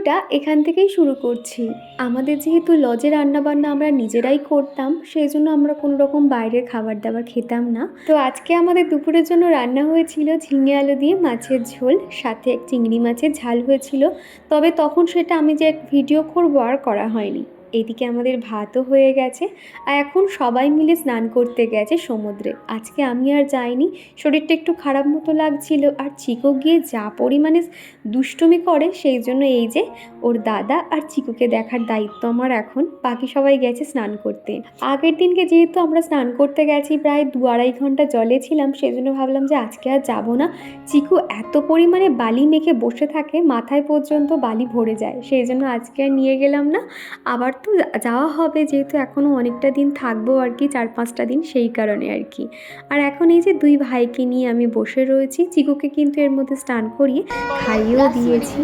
ভিডিওটা এখান থেকেই শুরু করছি। আমাদের যেহেতু লজে রান্নাবান্না আমরা নিজেরাই করতাম সেই জন্য আমরা কোনো রকম বাইরের খাবার দাবার খেতাম না। তো আজকে আমাদের দুপুরের জন্য রান্না হয়েছিল ঝিঙে আলু দিয়ে মাছের ঝোল, সাথে এক চিংড়ি মাছের ঝাল হয়েছিল। তবে তখন সেটা আমি যে এক ভিডিও করব আর করা হয়নি। এদিকে আমাদের ভাতও হয়ে গেছে আর এখন সবাই মিলে স্নান করতে গেছে সমুদ্রে। আজকে আমি আর যাইনি, শরীরটা একটু খারাপ মতো লাগছিল আর চিকো গিয়ে যা পরিমাণে দুষ্টুমি করে সেই জন্য এই যে ওর দাদা আর চিকুকে দেখার দায়িত্ব আমার এখন। বাকি সবাই গেছে স্নান করতে। আগের দিনকে যেহেতু আমরা স্নান করতে গেছি, প্রায় দু আড়াই ঘণ্টা জলে ছিলাম সেই জন্য ভাবলাম যে আজকে আর যাব না। চিকু এত পরিমাণে বালি মেখে বসে থাকে, মাথায় পর্যন্ত বালি ভরে যায়, সেই জন্য আজকে আর নিয়ে গেলাম না। আবার তো যাওয়া হবে যেহেতু এখনও অনেকটা দিন থাকব আর কি চার পাঁচটা দিন সেই কারণে আর কি। আর এখন এই যে দুই ভাইকে নিয়ে আমি বসে রয়েছি চিকুকে কিন্তু এর মধ্যে স্নান করিয়ে খাইয়েও দিয়েছি।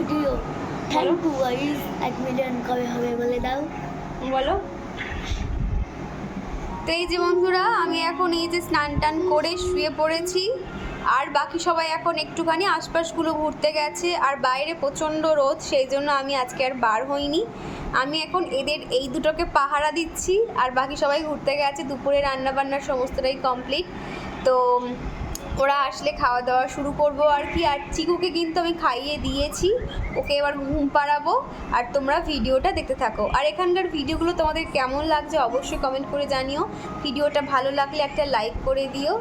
বলো তো এই যে বন্ধুরা আমি এখন এই যে স্নান টান করে শুয়ে পড়েছি। আর বাকি সবাই এখন একটুখানি আশপাশগুলো ঘুরতে গেছে, আর বাইরে প্রচণ্ড রোদ, সেই জন্য আমি আজকে আর বার হইনি। আমি এখন এদের এই দুটোকে পাহারা দিচ্ছি, আর বাকি সবাই ঘুরতে গেছে, দুপুরে রান্না বান্নার সমস্তটাই কমপ্লিট। তো, ওরা আসলে খাওয়া দাওয়া শুরু করব আর কি, আর চিকুকে কিন্তু আমি খাইয়ে দিয়েছি, ওকে এবার ঘুম পাড়াবো, আর তোমরা ভিডিওটা দেখতে থাকো। আর এখানকার ভিডিওগুলো তোমাদের কেমন লাগছে অবশ্যই কমেন্ট করে জানিও। ভিডিওটা ভালো লাগলে একটা লাইক করে দিও।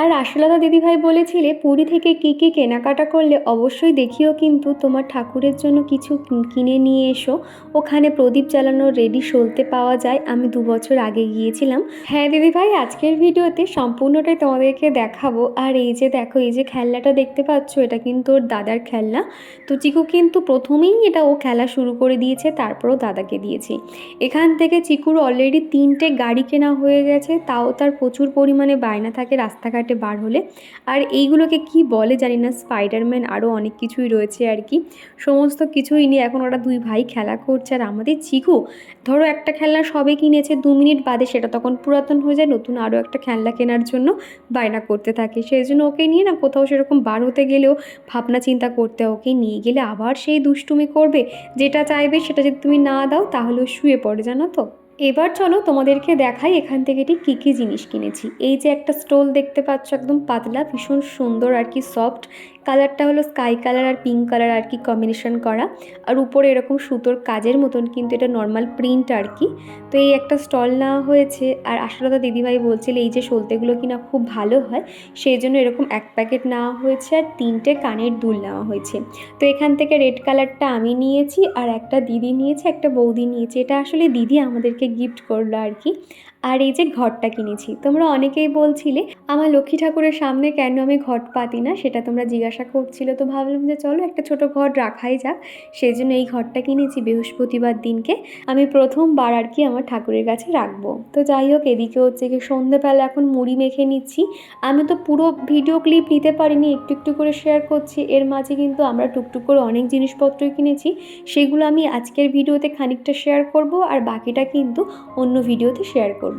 আর আশালতা দিদিভাই বলেছিলে, পুরী থেকে কী কী কেনাকাটা করলে অবশ্যই দেখিও কিন্তু তোমার ঠাকুরের জন্য কিছু কিনে নিয়ে এসো। ওখানে প্রদীপ জ্বালানোর রেডি সলতে পাওয়া যায়, আমি দু বছর আগে গিয়েছিলাম। হ্যাঁ দিদিভাই, আজকের ভিডিওতে সম্পূর্ণটাই তোমাদেরকে দেখাবো। আর এই যে দেখো, এই যে খেলনাটা দেখতে পাচ্ছ, এটা কিন্তু ওর দাদার খেলনা। তো চিকু কিন্তু প্রথমেই এটা ও খেলা শুরু করে দিয়েছে, তারপরও দাদাকে দিয়েছি। এখান থেকে চিকুর অলরেডি তিনটে গাড়ি কেনা হয়ে গেছে, তাও তার প্রচুর পরিমাণে বায়না থাকে, রাস্তাঘাটে বার হলে। আর এইগুলোকে কি বলে জানি না স্পাইডারম্যান আরও অনেক কিছুই রয়েছে আর কি। সমস্ত কিছুই নিয়ে এখন ওরা দুই ভাই খেলা করছে আর আমাদের চিকু, ধরো একটা খেলনা সবে কিনেছে, দু মিনিট বাদে সেটা তখন পুরাতন হয়ে যায়, নতুন আরও একটা খেলনা কেনার জন্য বায়না করতে থাকে। সেই জন্য ওকে নিয়ে না কোথাও সেরকম বার হতে গেলেও ভাবনা চিন্তা করতে ওকে নিয়ে গেলে আবার সেই দুষ্টুমি করবে, যেটা চাইবে সেটা যদি তুমি না দাও তাহলে শুয়ে পড়ে, জানো তো? এবার চলো তোমাদেরকে দেখাই এখান থেকে ঠিক কী কী জিনিস কিনেছি। এই যে একটা স্টোল দেখতে পাচ্ছ, একদম পাতলা, ভীষণ সুন্দর আর কি, সফট। কালারটা হলো স্কাই কালার আর পিঙ্ক কালার আর কি কম্বিনেশন করা। আর উপরে এরকম সুতোর কাজের মতন কিন্তু এটা নর্মাল প্রিন্ট আর কি। তো এই একটা স্টল নেওয়া হয়েছে আর আশালতা দিদিভাই বলছিল এই যে সলতেগুলো কিনা খুব ভালো হয়, সেই জন্য এরকম এক প্যাকেট নেওয়া হয়েছে আর তিনটে কানের দুল নেওয়া হয়েছে। তো এখান থেকে রেড কালারটা আমি নিয়েছি আর একটা দিদি নিয়েছে, একটা বৌদি নিয়েছে। এটা আসলে দিদি আমাদেরকে গিফট করল আর কি। আর এই যে ঘরটা কিনেছি, তোমরা অনেকেই বলছিলে, আমার লক্ষ্মী ঠাকুরের সামনে কেন আমি ঘট পাতি না? সেটা তোমরা জিজ্ঞাসা করছিলে, তো ভাবলাম যে চলো একটা ছোট ঘর রাখাই যাক। সেই জন্য এই ঘরটা কিনেছি বৃহস্পতিবার দিনকে। আমি প্রথমবার আর কি আমার ঠাকুরের কাছে রাখব। তো যাই হোক, এদিকে হচ্ছে কি সন্ধেবেলা এখন মুড়ি মেখে নিচ্ছি। আমি তো পুরো ভিডিও ক্লিপ নিতে পারিনি, একটু একটু করে শেয়ার করছি। এর মাঝে কিন্তু আমরা টুকটুক করে অনেক জিনিসপত্রই কিনেছি। সেগুলো আমি আজকের ভিডিওতে খানিকটা শেয়ার করব, আর বাকিটা কিন্তু অন্য ভিডিওতে শেয়ার করব।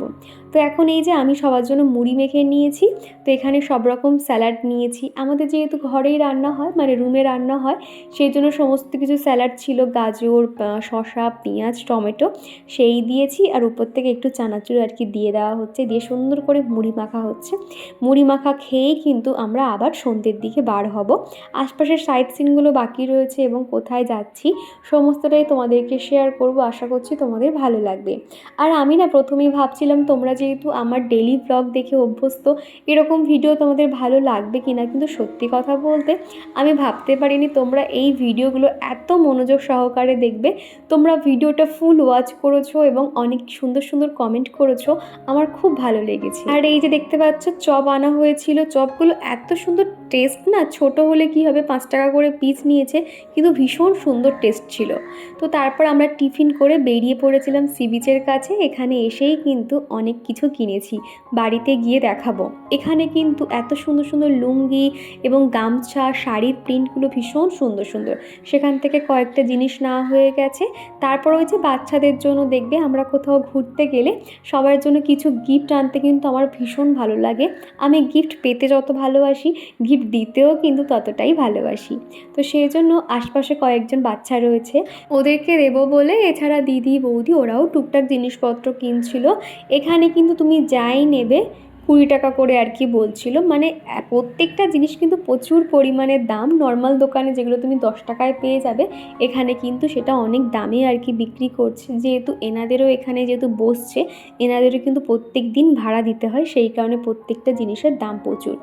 তো এখন এই যে আমি সবার জন্য মুড়ি মেখে নিয়েছি, তো এখানে সব রকম স্যালাড নিয়েছি। আমাদের যেহেতু ঘরেই রান্না হয় মানে রুমে রান্না হয়, সেই জন্য সমস্ত কিছু স্যালাড ছিল, গাজর শসা, পেঁয়াজ, টমেটো, সেই দিয়েছি। আর উপর থেকে একটু চানাচুর আর কি দিয়ে দেওয়া হচ্ছে, দিয়ে সুন্দর করে মুড়ি মাখা হচ্ছে। মুড়ি মাখা খেয়েই কিন্তু আমরা আবার সন্ধ্যের দিকে বার হব। আশপাশের সাইড সিনগুলো বাকি রয়েছে এবং কোথায় যাচ্ছি, সমস্তটাই তোমাদেরকে শেয়ার করব। আশা করছি তোমাদের ভালো লাগবে। আর আমি না প্রথমেই ভাবছিলাম তোমরা যেহেতু আমার ডেলি ব্লগ দেখে অভ্যস্ত, এরকম ভিডিও তোমাদের ভালো লাগবে কি না কিন্তু সত্যি কথা বলতে আমি ভাবতে পারিনি তোমরা এই ভিডিওগুলো এত মনোযোগ সহকারে দেখবে। তোমরা ভিডিওটা ফুল ওয়াচ করেছ এবং অনেক সুন্দর সুন্দর কমেন্ট করেছ, আমার খুব ভালো লেগেছে। আর এই যে দেখতে পাচ্ছ, চপ আনা হয়েছিল। চপগুলো এত সুন্দর টেস্ট না, ছোট হলে কি হবে? পাঁচ টাকা করে পিস নিয়েছে, কিন্তু ভীষণ সুন্দর টেস্ট ছিল। তো তারপর আমরা টিফিন করে বেরিয়ে পড়েছিলাম সি বিচের কাছে। এখানে এসেই কিন্তু অনেক কিছু কিনেছি, বাড়িতে গিয়ে দেখাবো। এখানে কিন্তু এত সুন্দর সুন্দর লুঙ্গি এবং গামছা, শাড়ির প্রিন্টগুলো ভীষণ সুন্দর সুন্দর। সেখান থেকে কয়েকটা জিনিস নেওয়া হয়ে গেছে। তারপর ওই যে বাচ্চাদের জন্য দেখবে আমরা কোথাও ঘুরতে গেলে সবার জন্য কিছু গিফট আনতে কিন্তু আমার ভীষণ ভালো লাগে। আমি গিফট পেতে যত ভালোবাসি গিফট দিতেও কিন্তু ততটাই ভালোবাসি। তো সেই জন্য আশপাশে কয়েকজন বাচ্চা রয়েছে। ওদেরকে দেবো বলে এছাড়া দিদি, বৌদি ওরাও টুকটাক জিনিসপত্র কিনছিল। এখানে কিন্তু তুমি যাই নেবে কুড়ি টাকা করে আর কি বলছিল। মানে প্রত্যেকটা জিনিস কিন্তু প্রচুর পরিমাণে দাম। নর্মাল দোকানে যেগুলো তুমি দশ টাকায় পেয়ে যাবে, এখানে কিন্তু সেটা অনেক দামে আর কি বিক্রি করছে। যেহেতু এনাদেরও এখানে যেহেতু বসছে, এনাদেরও কিন্তু প্রত্যেক দিন ভাড়া দিতে হয়। সেই কারণে প্রত্যেকটা জিনিসের দাম প্রচুর।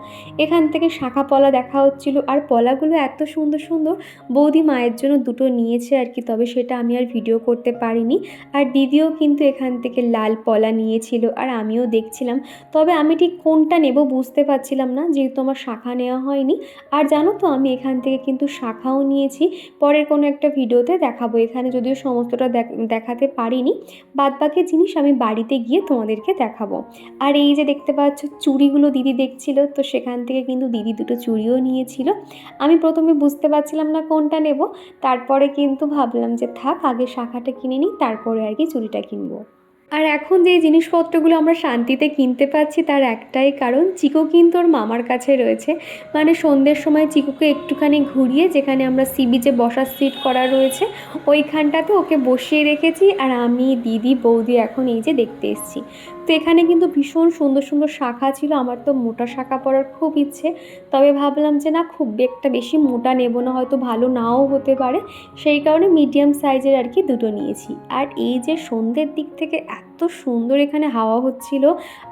এখান থেকে শাখা পলা দেখা হচ্ছিল। আর পলাগুলো এত সুন্দর সুন্দর, বৌদি মায়ের জন্য দুটো নিয়েছে আর কি, তবে সেটা আমি আর ভিডিও করতে পারিনি। আর দিদিও কিন্তু এখান থেকে লাল পলা নিয়েছিল। আর আমিও দেখছিলাম। তবে আমি ঠিক কোনটা নেব বুঝতে পারছিলাম না, যেহেতু আমার শাখা নেওয়া হয়নি। আর জানো তো, আমি এখান থেকে কিন্তু শাখাও নিয়েছি। পরের কোনো একটা ভিডিওতে দেখাবো। এখানে যদিও সমস্তটা দেখ- দেখাতে পারিনি। বাদ বাকি জিনিস আমি বাড়িতে গিয়ে তোমাদেরকে দেখাবো। আর এই যে দেখতে পাচ্ছ, চুড়িগুলো দিদি দেখছিল, তো সেখান থেকে কিন্তু দিদি দুটো চুড়িও নিয়েছিল। আমি প্রথমে বুঝতে পারছিলাম না কোনটা নেব। তারপরে কিন্তু ভাবলাম যে থাক, আগে শাখাটা কিনে নিই, তারপরে আর কি চুড়িটা কিনবো। আর এখন যে জিনিসপত্রগুলো আমরা শান্তিতে কিনতে পাচ্ছি তার একটাই কারণ, চিকো কিন্তু ওর মামার কাছে রয়েছে। মানে সন্ধ্যের সময় চিকুকে একটুখানি ঘুরিয়ে যেখানে আমরা সি বিচে বসার সিট করা রয়েছে, ওইখানটাতে ওকে বসিয়ে রেখেছি। আর আমি, দিদি, বৌদি এখন এই যে দেখতে এসেছি। তো এখানে কিন্তু ভীষণ সুন্দর সুন্দর শাখা ছিল। আমার তো মোটা শাখা পরার খুব ইচ্ছে। তবে ভাবলাম যে না, খুব একটা বেশি মোটা নেব না, হয়তো ভালো নাও হতে পারে। সেই কারণে মিডিয়াম সাইজের আর কি দুটো নিয়েছি। আর এই যে সন্ধ্যের দিক থেকে এত সুন্দর এখানে হাওয়া হচ্ছিল,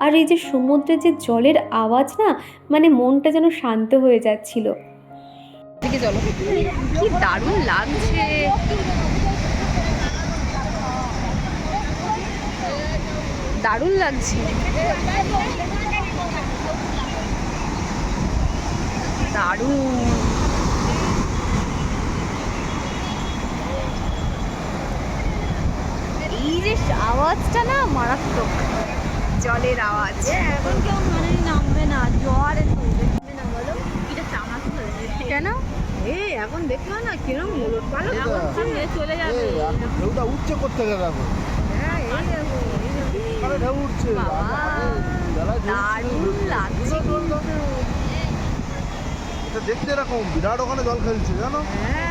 আর এই যে সমুদ্রের যে জলের আওয়াজ না মানে মনটা যেন শান্ত হয়ে যাচ্ছিল। দারুণ লাগছে। দারুণ লাগছে দারুণ এই যে আওয়াজটা না মারাত্মক জলের আওয়াজ এখন কেউ মানে নামবে না জোয়ারে তুলবে না বলো এটা চামড়া তুলে কেন এই এখন দেখল না কিরম মোলট পালট চলে যাবে ঢেউটা করতে গেলে এখন হ্যাঁ এই দেখো এই দেখো। আরে ঢেউ উঠছে বাবা, বেলায় ঢেউ দারুণ উঠছে। লাগছে। দেখতে এরকম বিরাট ওখানে জল খেলছে জানো? হ্যাঁ।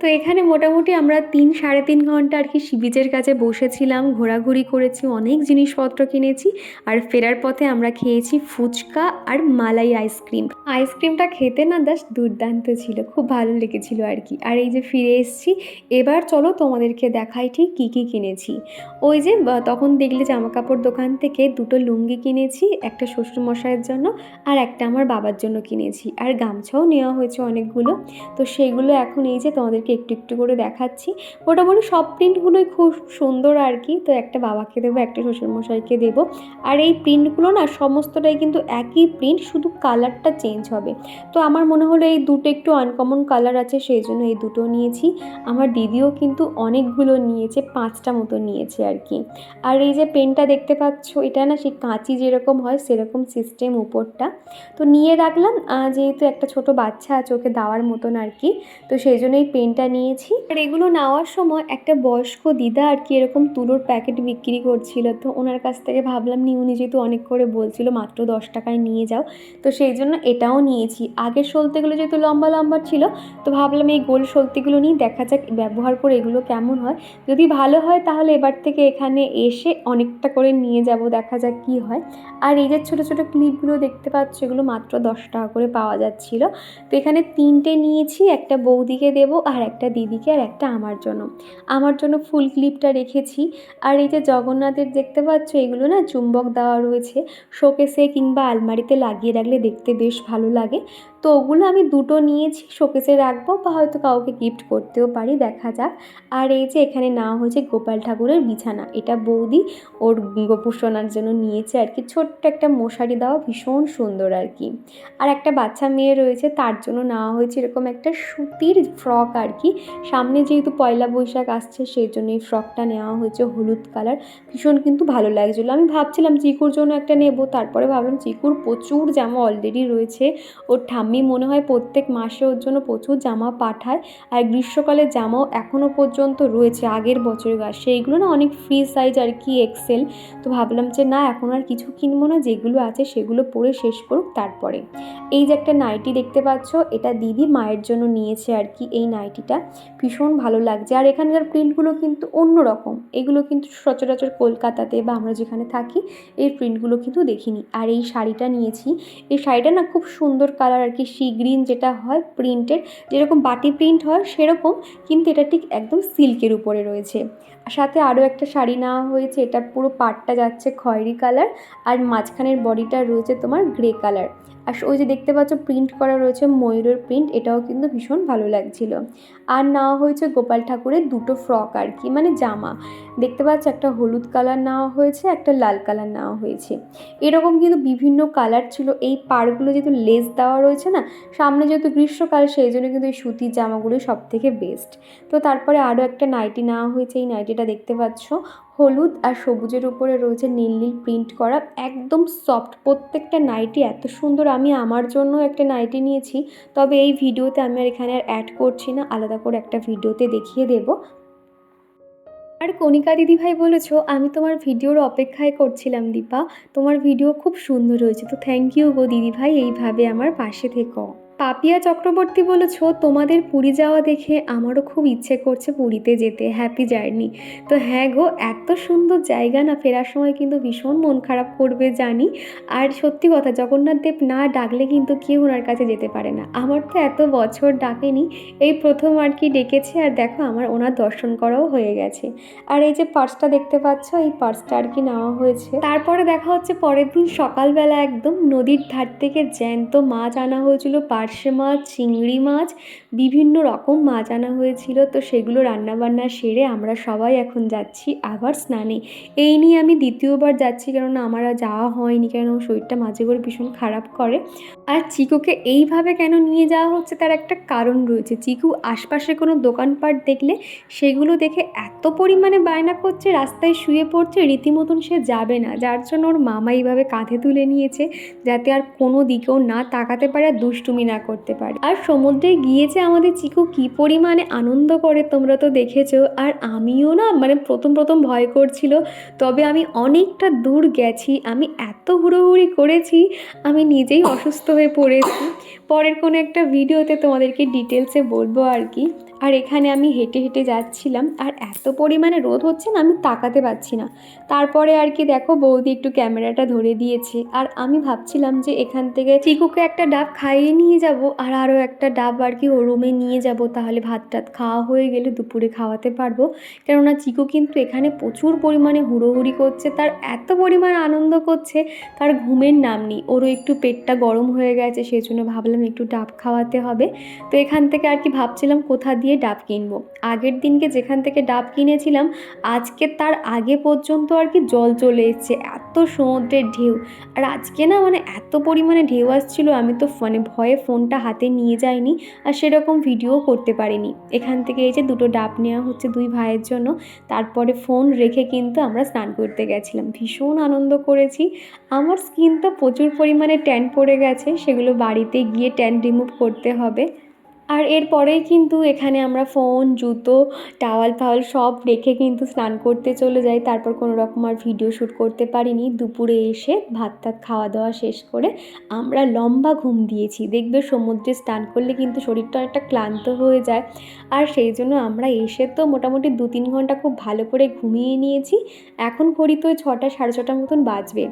তো এখানে মোটামুটি আমরা তিন, সাড়ে তিন ঘণ্টা আর কি সিবিচের কাছে বসেছিলাম, ঘোরাঘুরি করেছি, অনেক জিনিসপত্র কিনেছি আর ফেরার পথে আমরা খেয়েছি ফুচকা আর মালাই আইসক্রিম। আইসক্রিমটা খেতে না জাস্ট দুর্দান্ত ছিল, খুব ভালো লেগেছিল আর কি। আর এই যে ফিরে এসেছি, এবার চলো তোমাদেরকে দেখাই ঠিক কী কী কিনেছি। ওই যে তখন দেখলে জামা কাপড় দোকান থেকে দুটো লুঙ্গি কিনেছি, একটা শ্বশুরমশাইয়ের জন্য আর একটা আমার বাবার জন্য কিনেছি। আর গামছাও নেওয়া হয়েছে অনেকগুলো। তো সেগুলো এখন এই যে তোমাদেরকে একটু একটু করে দেখাচ্ছি। মোটামুটি সব প্রিন্টগুলোই খুব সুন্দর আর কি। তো একটা বাবাকে দেবো, একটা শ্বশুরমশাইকে দেবো। আর এই প্রিন্টগুলো না সমস্তটাই কিন্তু একই প্রিন্ট, শুধু কালারটা চেঞ্জ হবে। তো আমার মনে হলো এই দুটো একটু আনকমন কালার আছে, সেই জন্য এই দুটো নিয়েছি। আমার দিদিও কিন্তু অনেকগুলো নিয়েছে, পাঁচটা মতো নিয়েছে আর কি। আর এই যে পেনটা দেখতে পাচ্ছ, এটা না সেই কাঁচি যেরকম হয়, সেরকম সিস্টেম উপরটা। তো নিয়ে রাখলাম যেহেতু একটা ছোট বাচ্চা আছে, ওকে দেওয়ার মতন আর কি। তো সেই জন্য এই পেনটা নিয়েছি। আর এগুলো নেওয়ার সময় একটা বয়স্ক দিদা আর কি এরকম তুলোর প্যাকেট বিক্রি করছিল। তো ওনার কাছ থেকে ভাবলাম নি উনি যেহেতু অনেক করে বলছিল, মাত্র দশ টাকায় নিয়ে যাও। তো সেই জন্য এটাও নিয়েছি। আগের সলতেগুলো যেহেতু লম্বা লম্বা ছিল, তো ভাবলাম এই গোল সলতেগুলো নিয়ে দেখা যাক ব্যবহার করে এগুলো কেমন হয়। যদি ভালো হয় তাহলে এবার থেকে এখানে এসে অনেকটা করে নিয়ে যাব, দেখা যাক কি হয়। আর এই যে ছোটো ছোটো ক্লিপগুলো দেখতে পাচ্ছ, এগুলো মাত্র দশ টাকা করে পাওয়া যাচ্ছিল। তো এখানে তিনটে নিয়েছি, একটা বৌদিকে দেবো আর একটা দিদিকে আর একটা আমার জন্য। আমার জন্য ফুল ক্লিপটা রেখেছি। আর এই যে জগন্নাথের দেখতে পাচ্ছ, এগুলো না চুম্বক দেওয়া রয়েছে। শোকেসে কিংবা আলমারিতে লাগিয়ে রাখলে দেখতে বেশ ভালো লাগে। তো ওগুলো আমি দুটো নিয়েছি শোকেসে রাখব বা হয়তো কাউকে গিফট করতেও পারি, দেখা যাক। আর এই যে এখানে নেওয়া হয়েছে গোপাল ঠাকুরের বিছানা, এটা বৌদি ওর গোপুসোনার জন্য নিয়েছে আর কি। ছোট্ট একটা মশারি দেওয়া, ভীষণ সুন্দর আর কি। আর একটা বাচ্চা মেয়ে রয়েছে, তার জন্য নেওয়া হয়েছে এরকম একটা সুতির ফ্রক আর কি। সামনে যেহেতু পয়লা বৈশাখ আসছে, সেই জন্য এই ফ্রকটা নেওয়া হয়েছে হলুদ কালার ভীষণ কিন্তু ভালো লাগছিল। আমি ভাবছিলাম, চিকুর জন্য একটা নেব। তারপরে ভাবলাম, চিকুর প্রচুর জামা অলরেডি রয়েছে। ওর ঠাম্মি মনে হয় প্রত্যেক মাসে ওর জন্য প্রচুর জামা পাঠায় আর গ্রীষ্মকালের জামাও এখনও পর্যন্ত রয়েছে, আগের বছরের সেইগুলো না অনেক ফ্রি সাইজ আর কি এক্সেল তো ভাবলাম যে না, এখন আর কিছু কিনবো না, যেগুলো আছে সেগুলো পরে শেষ করুক তারপরে। এই যে একটা নাইটি দেখতে পাচ্ছ, এটা দিদি মায়ের জন্য নিয়েছে আর কি এই নাইটিটা ভীষণ ভালো লাগছে। আর এখানকার প্রিন্টগুলো কিন্তু অন্য রকম এগুলো কিন্তু সচরাচর কলকাতাতে বা আমরা যেখানে থাকি এই প্রিন্টগুলো কিন্তু দেখিনি। আর এই শাড়িটা নিয়েছি। এই শাড়িটা না খুব সুন্দর কালার আর কি সি গ্রিন যেটা হয় প্রিন্টের যেরকম বাটি প্রিন্ট হয় সেরকম, কিন্তু এটা ঠিক একদম সিল্কের উপরে রয়েছে। সাথে আরও একটা শাড়ি নেওয়া হয়েছে, এটা পুরো পাটটা যাচ্ছে খয়েরি কালার আর মাঝখানের বডিটা রয়েছে তোমার গ্রে কালার আর ওই যে দেখতে পাচ্ছ প্রিন্ট করা রয়েছে ময়ূরের প্রিন্ট এটাও কিন্তু ভীষণ ভালো লাগছিল। আর নেওয়া হয়েছে গোপাল ঠাকুরের দুটো ফ্রক আর কি মানে জামা। দেখতে পাচ্ছ একটা হলুদ কালার নেওয়া হয়েছে, একটা লাল কালার নেওয়া হয়েছে। এরকম কিন্তু বিভিন্ন কালার ছিল, এই পাড়গুলো যেহেতু লেস দেওয়া রয়েছে না, সামনে যেহেতু গ্রীষ্মকাল, সেই জন্য কিন্তু এই সুতির জামাগুলোই সব থেকে বেস্ট তো তারপরে আরও একটা নাইটি নেওয়া হয়েছে, এই নাইটিটা দেখতে পাচ্ছ। হলুদ আর সবুজের উপরে রয়েছে নীল নীল প্রিন্ট করা, একদম সফট প্রত্যেকটা নাইটি এত সুন্দর আমি আমার জন্য একটা নাইটি নিয়েছি। তবে এই ভিডিওতে আমি আর এখানে আর অ্যাড করছি না। আলাদা করে একটা ভিডিওতে দেখিয়ে দেব। আর কণিকা দিদিভাই বলেছ, আমি তোমার ভিডিওর অপেক্ষায় করছিলাম দীপা। তোমার ভিডিও খুব সুন্দর হয়েছে। তো থ্যাংক ইউ গো দিদিভাই, এইভাবে আমার পাশে থেকো। পাপিয়া চক্রবর্তী বলেছ, তোমাদের পুরী যাওয়া দেখে আমারও খুব ইচ্ছে করছে পুরীতে যেতে হ্যাপি জার্নি তো হ্যাঁ গো, এত সুন্দর জায়গা না ফেরার সময় কিন্তু ভীষণ মন খারাপ করবে, জানি। আর সত্যি কথা, জগন্নাথ দেব না ডাকলে কিন্তু কেউ ওনার কাছে যেতে পারে না। আমার তো এত বছর ডাকেনি, এই প্রথম আর কি ডেকেছে, আর দেখো আমার ওনার দর্শন করাও হয়ে গেছে। আর এই যে পার্সটা দেখতে পাচ্ছ, এই পার্সটা আর কি নেওয়া হয়েছে। তারপরে দেখা হচ্ছে পরের দিন সকালবেলা একদম নদীর ধার থেকে জ্যান্ত মাছ আনা হয়েছিল পার্শে মাছ, চিংড়ি মাছ, বিভিন্ন রকম মাছ আনা হয়েছিল। তো সেগুলো রান্নাবান্না সেরে আমরা সবাই এখন যাচ্ছি আবার স্নানে। এই নিয়ে আমি দ্বিতীয়বার যাচ্ছি কেননা আমার আর যাওয়া হয়নি কেন শরীরটা মাঝে করে ভীষণ খারাপ করে। আর চিকুকে এইভাবে কেন নিয়ে যাওয়া হচ্ছে তার একটা কারণ রয়েছে। চিকু আশপাশে কোনো দোকানপাট দেখলে সেগুলো দেখে এত পরিমাণে বায়না করছে, রাস্তায় শুয়ে পড়ছে, রীতিমতন সে যাবে না। যার জন্য ওর মামা এইভাবে কাঁধে তুলে নিয়েছে যাতে আর কোনো দিকেও না তাকাতে পারে আর দুষ্টুমি না করতে পারে। আর সমুদ্রে গিয়েছে আমাদের চিকু কি পরিমাণে আনন্দ করে তোমরা তো দেখেছ। আর আমিও না মানে প্রথম প্রথম ভয় করছিল, তবে আমি অনেকটা দূর গেছি, আমি এত হুড়োহুড়ি করেছি, আমি নিজেই অসুস্থ হয়ে পড়েছি। পরের কোনো একটা ভিডিওতে তোমাদেরকে ডিটেলসে বলব আর কি। আর এখানে আমি হেঁটে হেঁটে যাচ্ছিলাম আর এত পরিমাণে রোদ হচ্ছে না, আমি তাকাতে পারছি না। তারপরে আর কি দেখো, বৌদি একটু ক্যামেরাটা ধরে দিয়েছে আর আমি ভাবছিলাম যে এখান থেকে চিকুকে একটা ডাব খাইয়ে নিয়ে যাব আর আরও একটা ডাব আর কি ও রুমে নিয়ে যাব, তাহলে ভাত টাত খাওয়া হয়ে গেলে দুপুরে খাওয়াতে পারব। কেননা চিকু কিন্তু এখানে প্রচুর পরিমাণে হুড়োহুড়ি করছে, তার এত পরিমাণ আনন্দ করছে, তার ঘুমের নাম নেই, ওরও একটু পেটটা গরম হয়ে গেছে সেই জন্য ভাবলাম একটু ডাব খাওয়াতে হবে। তো এখান থেকে আর কি ভাবছিলাম কোথা দিয়ে ডাব কিনবো। আগের দিনকে যেখান থেকে ডাব কিনেছিলাম, আজকে তার আগে পর্যন্ত আর কি জল চলে এসছে। এত সমুদ্রের ঢেউ। আর আজকে না মানে এত পরিমাণে ঢেউ আসছিল, আমি তো মানে ভয়ে ফোনটা হাতে নিয়ে যাইনি আর সেরকম ভিডিও করতে পারিনি। এখান থেকে এই যে দুটো ডাব নেওয়া হচ্ছে দুই ভাইয়ের জন্য, তারপরে ফোন রেখে কিন্তু আমরা স্নান করতে গেছিলাম। ভীষণ আনন্দ করেছি। আমার স্কিন তো প্রচুর পরিমাণে ট্যান পড়ে গেছে, সেগুলো বাড়িতে গিয়ে ট্যান রিমুভ করতে হবে। আর এরপরেই কিন্তু এখানে আমরা ফোন, জুতো টাওয়াল ফাওয়াল সব রেখে কিন্তু স্নান করতে চলে যাই। তারপর কোনো রকম আর ভিডিও শ্যুট করতে পারিনি। দুপুরে এসে ভাত টাত খাওয়া দাওয়া শেষ করে আমরা লম্বা ঘুম দিয়েছি। দেখবে সমুদ্রে স্নান করলে কিন্তু শরীরটা অনেকটা ক্লান্ত হয়ে যায়। আর সেই জন্য আমরা এসে তো মোটামুটি দু তিন ঘণ্টা খুব ভালো করে ঘুমিয়ে নিয়েছি। এখন ঘড়ি তো ছটা, সাড়ে ছটার মতন বাজবে।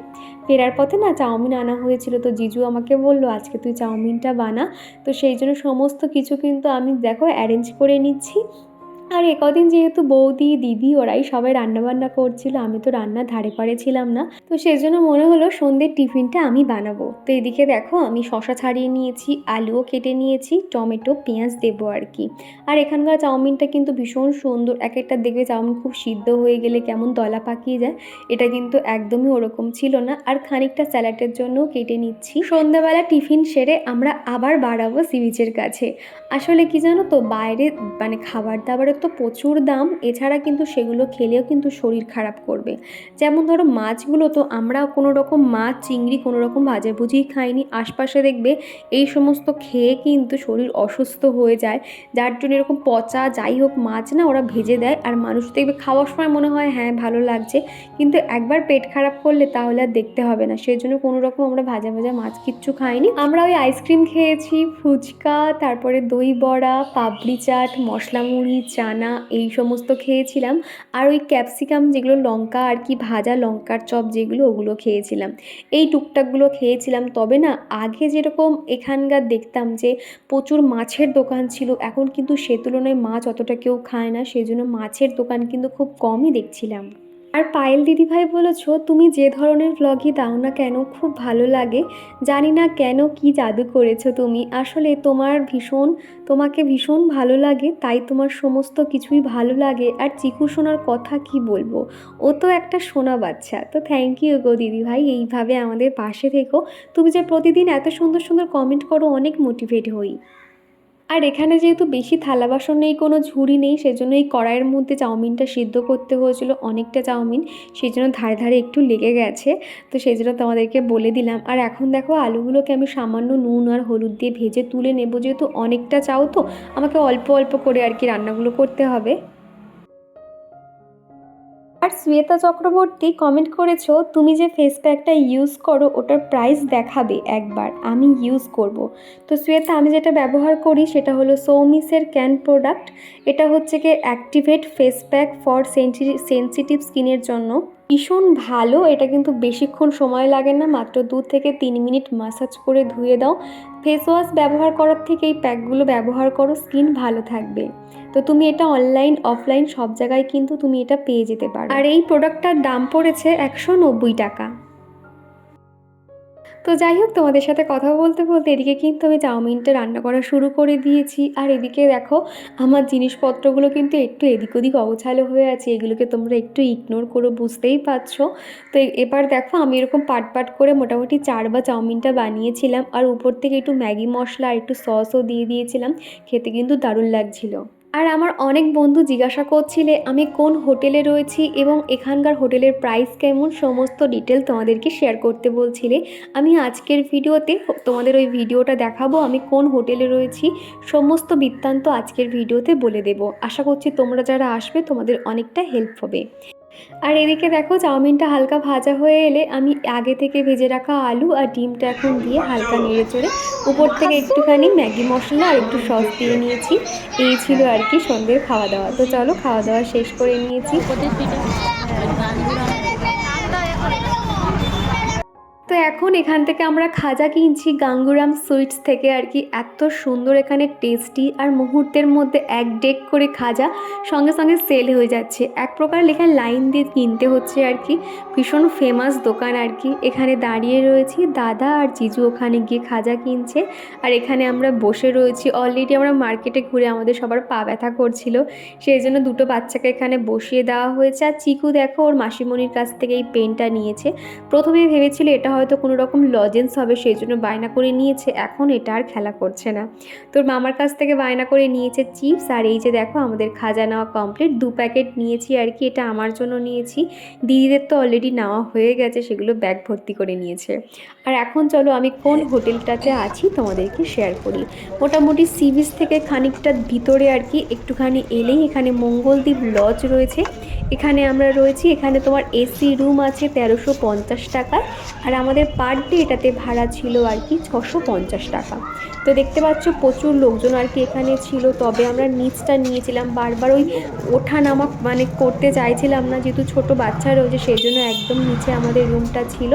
ফেরার পথে না চাউমিন আনা হয়েছিল। তো জিজু আমাকে বলল, আজকে তুই চাউমিনটা বানা। তো সেই জন্য সমস্ত কিছু কিন্তু আমি দেখো অ্যারেঞ্জ করে নিচ্ছি। আর একদিন যেহেতু বৌদি, দিদি ওরাই সবাই রান্নাবান্না করছিল, আমি তো রান্নার ধারে পারে ছিলাম না। তো সেই জন্য মনে হলো সন্ধ্যের টিফিনটা আমি বানাবো। তো এদিকে দেখো আমি শশা ছাড়িয়ে নিয়েছি, আলুও কেটে নিয়েছি, টমেটো, পেঁয়াজ দেবো আর কি। আর এখানকার চাউমিনটা কিন্তু ভীষণ সুন্দর। এক একটা দেখবে চাউমিন খুব সিদ্ধ হয়ে গেলে কেমন দলা পাকিয়ে যায়, এটা কিন্তু একদমই ওরকম ছিল না। আর খানিকটা স্যালাডের জন্য কেটে নিচ্ছি। সন্ধ্যাবেলা টিফিন সেরে আমরা আবার বাড়াবো সি বিচের কাছে। আসলে কি জানো তো, বাইরে মানে খাবার দাবারের তো প্রচুর দাম, এছাড়া কিন্তু সেগুলো খেলেও কিন্তু শরীর খারাপ করবে। যেমন ধরো মাছগুলো তো আমরা কোনো রকম মাছ, চিংড়ি কোনো রকম ভাজাভুজি খাইনি। আশপাশে দেখবে এই সমস্ত খেয়ে কিন্তু শরীর অসুস্থ হয়ে যায়। যার জন্য এরকম পচা যাই হোক মাছ না ওরা ভেজে দেয় আর মানুষ দেখবে খাওয়ার সময় মনে হয় হ্যাঁ ভালো লাগছে। কিন্তু একবার পেট খারাপ করলে তাহলে আর দেখতে হবে না। সেই জন্য কোনো রকম আমরা ভাজা ভাজা মাছ কিচ্ছু খাইনি। আমরা ওই আইসক্রিম খেয়েছি, ফুচকা, তারপরে দই বড়া, পাপড়ি চাট মশলা মুড়ি চানা এই সমস্ত খেয়েছিলাম। আর ওই ক্যাপসিকাম যেগুলো লঙ্কা আর কি ভাজা লঙ্কার চপ যেগুলো, ওগুলো খেয়েছিলাম। এই টুকটাকগুলো খেয়েছিলাম। তবে না, আগে যেরকম এখানকার দেখতাম যে প্রচুর মাছের দোকান ছিল, এখন কিন্তু সে তুলনায় মাছ অতটা কেউ খায় না। সেই জন্য মাছের দোকান কিন্তু খুব কমই দেখছিলাম। আর পায়েল দিদিভাই বলেছ, তুমি যে ধরনের ভ্লগই দাও না কেন? খুব ভালো লাগে। জানি না কেন কি জাদু করেছ তুমি। আসলে তোমার ভীষণ, তোমাকে ভীষণ ভালো লাগে, তাই তোমার সমস্ত কিছুই ভালো লাগে। আর চিকু সোনার কথা কি বলব? ও তো একটা সোনা বাচ্চা। তো থ্যাংক ইউ গো দিদিভাই, এইভাবে আমাদের পাশে থেকো। তুমি যে প্রতিদিন এত সুন্দর সুন্দর কমেন্ট করো, অনেক মোটিভেট হই। আর এখানে যেহেতু বেশি থালা বাসন নেই, কোনো ঝুড়ি নেই, সেজন্য এই কড়াইয়ের মধ্যে চাউমিনটা সিদ্ধ করতে হয়েছিল অনেকটা চাউমিন, সেই জন্য ধারে ধারে একটু লেগে গেছে। তো সেই জন্য তোমাদেরকে বলে দিলাম। আর এখন দেখো আলুগুলোকে আমি সামান্য নুন আর হলুদ দিয়ে ভেজে তুলে নেব, যেহেতু অনেকটা চাও তো, আমাকে অল্প অল্প করে আর কি রান্নাগুলো করতে হবে। আর শ্বেতা চক্রবর্তী কমেন্ট করেছ, তুমি যে ফেস প্যাকটা ইউজ করো, ওটার প্রাইস দেখাবে একবার, আমি ইউজ করব। তো শ্বেতা, আমি যেটা ব্যবহার করি সেটা হলো সৌমিসের ক্যান প্রোডাক্ট এটা হচ্ছে কি activate face pack for sensitive স্কিনের জন্য। ভীষণ ভালো, এটা কিন্তু বেশিক্ষণ সময় লাগে না, মাত্র দু থেকে তিন মিনিট মাসাজ করে ধুয়ে দাও। ফেস ওয়াশ ব্যবহার করার থেকে এই প্যাকগুলো ব্যবহার করো স্কিন ভালো থাকবে। তো তুমি এটা অনলাইন অফলাইন সব জায়গায় কিন্তু তুমি এটা পেয়ে যেতে পারো। আর এই প্রোডাক্টটার দাম পড়েছে একশো নব্বই টাকা। তো যাই হোক, তোমাদের সাথে কথা বলতে বলতে এদিকে কিন্তু আমি চাউমিনটা রান্না করা শুরু করে দিয়েছি। আর এদিকে দেখো, আমার জিনিসপত্রগুলো কিন্তু একটু এদিক ওদিক অগোছালো হয়ে আছে। এগুলোকে তোমরা একটু ইগনোর করো বুঝতেই পারছ। তো এবার দেখো, আমি এরকম পাট পাট করে মোটামুটি চারবার চাউমিনটা বানিয়েছিলাম। আর উপর থেকে একটু ম্যাগি মশলা আর একটু সসও দিয়ে দিয়েছিলাম। খেতে কিন্তু দারুণ লাগছিল। আর আমার অনেক বন্ধু জিজ্ঞাসা করছিলে আমি কোন হোটেলে রয়েছি এবং এখানকার হোটেলের প্রাইস কেমন, সমস্ত ডিটেল তোমাদেরকে শেয়ার করতে বলছিলে। আমি আজকের ভিডিওতে তোমাদের ওই ভিডিওটা দেখাবো, আমি কোন হোটেলে রয়েছি, সমস্ত বৃত্তান্ত আজকের ভিডিওতে বলে দেব। আশা করছি তোমরা যারা আসবে তোমাদের অনেকটা হেল্প হবে। আর এদিকে দেখো, চাউমিনটা হালকা ভাজা হয়ে এলে আমি আগে থেকে ভেজে রাখা আলু আর ডিমটা এখন দিয়ে হালকা নেড়ে চড়ে উপর থেকে একটুখানি ম্যাগি মশলা আর একটু সস দিয়ে নিয়েছি। এই ছিল আর কি সন্ধ্যের খাওয়া দাওয়া। তো চলো, খাওয়া দাওয়া শেষ করে নিয়েছি। তো এখন এখান থেকে আমরা খাজা কিনছি গাঙ্গুরাম সুইটস থেকে আর কি। এত সুন্দর এখানে টেস্টি আর মুহূর্তের মধ্যে এক ডেক করে খাজা সঙ্গে সঙ্গে সেল হয়ে যাচ্ছে। এক প্রকার লেখা লাইন দিয়ে কিনতে হচ্ছে আর কি। ভীষণ ফেমাস দোকান আর কি। এখানে দাঁড়িয়ে রয়েছি, দাদা আর জিজু ওখানে গিয়ে খাজা কিনছে। আর এখানে আমরা বসে রয়েছি। অলরেডি আমরা মার্কেটে ঘুরে আমাদের সবার পা ব্যথা করছিল। সেই জন্য দুটো বাচ্চাকে এখানে বসিয়ে দেওয়া হয়েছে। আর চিকু দেখো ওর মাসিমণির কাছ থেকে এই পেনটা নিয়েছে। প্রথমে ভেবেছিল এটা হয়তো কোনো রকম লজেন্স হবে, সেই জন্য বায়না করে নিয়েছে। এখন এটা আর খেলা করছে না। তোর মামার কাছ থেকে বায়না করে নিয়েছে চিপস আর এই যে দেখো আমাদের খাজা নেওয়া কমপ্লিট দু প্যাকেট নিয়েছি আর কি, এটা আমার জন্য নিয়েছি। দিদিদের তো অলরেডি নেওয়া হয়ে গেছে, সেগুলো ব্যাগ ভর্তি করে নিয়েছে। আর এখন চলো আমি কোন হোটেলটাতে আছি তোমাদেরকে শেয়ার করি। মোটামুটি সি বিচ থেকে খানিকটা ভিতরে আর কি, একটুখানি এলেই এখানে মঙ্গলদ্বীপ লজ রয়েছে। এখানে আমরা রয়েছি, এখানে তোমার এসি রুম আছে তেরোশো পঞ্চাশ টাকায় আর আমাদের পার ডে এটাতে ভাড়া ছিল আর কি ছশো পঞ্চাশ টাকা। তো দেখতে পাচ্ছ প্রচুর লোকজন আর কি এখানে ছিল। তবে আমরা নিচটা নিয়েছিলাম। বারবার ওই ওঠা নামা মানে করতে চাইছিলাম না। যেহেতু ছোট বাচ্চা রয়েছে সেই জন্য একদম নিচে আমাদের রুমটা ছিল।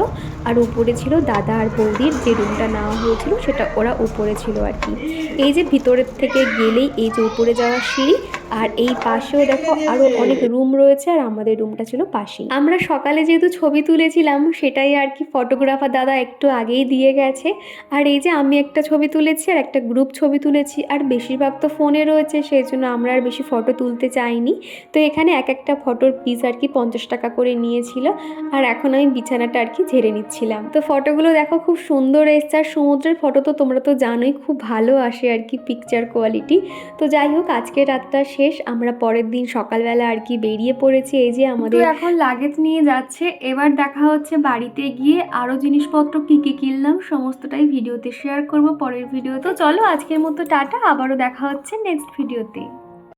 আর উপরে ছিল দাদা আর বৌদির যে রুমটা নেওয়া হয়েছিল, সেটা ওরা উপরে ছিল আর কি। এই যে ভিতরের থেকে গেলেই এই যে উপরে যাওয়ার সিঁড়ি আর এই পাশেও দেখো আরও অনেক রুম রয়েছে আর আমাদের রুমটা ছিল পাশেই। আমরা সকালে যেহেতু ছবি তুলেছিলাম, সেটাই আর কি ফটোগ্রাফার দাদা একটু আগেই দিয়ে গেছে। আর এই যে আমি একটা ছবি তুলেছি আর একটা গ্রুপ ছবি তুলেছি, আর বেশিরভাগ তো ফোনে রয়েছে, সেই জন্য আমরা আর বেশি ফটো তুলতে চাইনি। তো এখানে এক একটা ফটোর পিস আর কি পঞ্চাশ টাকা করে নিয়েছিল, আর এখন আমি বিছানাটা আর কি ঝেড়ে নিচ্ছিলাম। তো ফটোগুলো দেখো খুব সুন্দর এসছে, আর সমুদ্রের ফটো তো তোমরা তো জানোই, খুব ভালো আসে আর কি পিকচার কোয়ালিটি তো যাই হোক, আজকের রাতটা শেষ, আমরা পরের দিন সকালবেলা আর কি বেরিয়ে পড়েছি। এই যে আমাদের এখন লাগেজ নিয়ে যাচ্ছে। এবার দেখা হচ্ছে বাড়িতে গিয়ে আরও জিনিসপত্র কী কী কিনলাম, সমস্তটাই ভিডিওতে শেয়ার করব পরের ভিডিওতে তো। চলো আজকের মতো টাটা, আবারও দেখা হচ্ছে নেক্সট ভিডিওতে